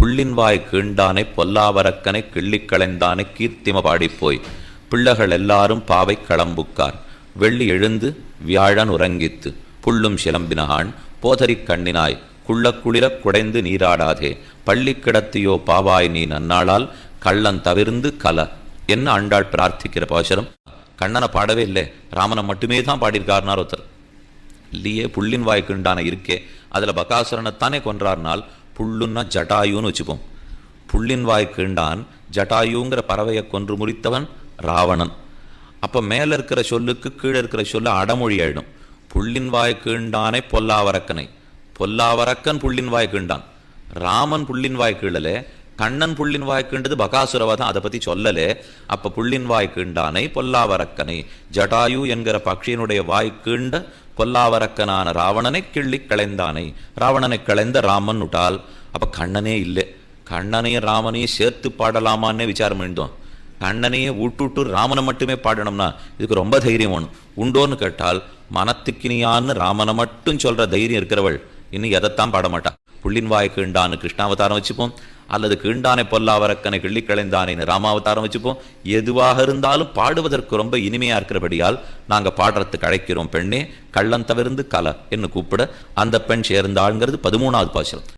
புள்ளின்வாய் கீண்டானை பொல்லாவரக்கனை கிள்ளிக்களைந்தானை கீர்த்திம பாடிப்போய். பிள்ளைகள் எல்லாரும் பாவை களம்புக்கார். வெள்ளி எழுந்து வியாழன் உறங்கித்து புள்ளும் சிலம்பினகான் போதரிக் கண்ணினாய் குள்ளக்குளிரக் குடைந்து நீராடாதே. பள்ளி கிடத்தியோ பாவாய் நீ நன்னாளால் கள்ளன் தவிர்ந்து கல. என்ன ஆண்டாள் பிரார்த்திக்கிற பாசரம்? கண்ணனை பாடவே இல்லை. ராமனை மட்டுமே தான் பாடியிருக்காருனார் ஒருத்தர். இல்லையே புள்ளின் வாய்க்குண்டான இருக்கே. அதில் பகாசுரனைத்தானே கொன்றார்னால் புல்லுன்னா ஜட்டாயுன்னு வச்சுப்போம். புள்ளின் வாய் கீண்டான் ஜட்டாயுங்கிற பறவையை கொன்று முறித்தவன் ராவணன். அப்போ மேலே இருக்கிற சொல்லுக்கு கீழே இருக்கிற சொல்லு அடமொழி ஆயிடும். புள்ளின் வாய் கீண்டானை பொல்லாவரக்கனை. பொல்லாவரக்கன் புள்ளின் வாய் கீண்டான். ராமன் புள்ளின் வாய் கீழலே கண்ணன் புள்ளின் வாய் கீண்டது பகாசுரவதம் அதை பற்றி சொல்லலே. அப்போ புள்ளின் வாய் கீண்டானை பொல்லாவரக்கனை. ஜடாயு என்கிற பக்ஷியனுடைய வாய் கொல்லாவரக்கனான ராவணனை கிள்ளி களைந்தானை. ராவணனை களைந்த ராமன் உட்டால் அப்ப கண்ணனே இல்லை. கண்ணனையும் ராமனையும் சேர்த்து பாடலாமான்னே விசாரம் எழுந்தோம். கண்ணனையே விட்டுட்டு ராமனை மட்டுமே பாடணும்னா இதுக்கு ரொம்ப தைரியம் வேணும். உண்டோன்னு கேட்டால் மனத்துக்கினியான்னு ராமனை மட்டும் சொல்ற தைரியம் இருக்கிறவள் இன்னும் எதைத்தான் பாட மாட்டா புள்ளின் வாய்க்கு உண்டான்னு கிருஷ்ணாவதாரம் வச்சுப்போம். அல்லது கீண்டானை பொல்லாவரக்கனை கிள்ளி களைந்தானேன்னு ராமாவதாரம் வச்சுப்போம். எதுவாக இருந்தாலும் பாடுவதற்கு ரொம்ப இனிமையா இருக்கிறபடியால் நாங்க பாடுறதுக்கு அழைக்கிறோம் பெண்ணே கள்ளன் தவிர்ந்து கல என்று கூப்பிட அந்த பெண் சேர்ந்தாள்ங்கிறது பதிமூணாவது பாசனம்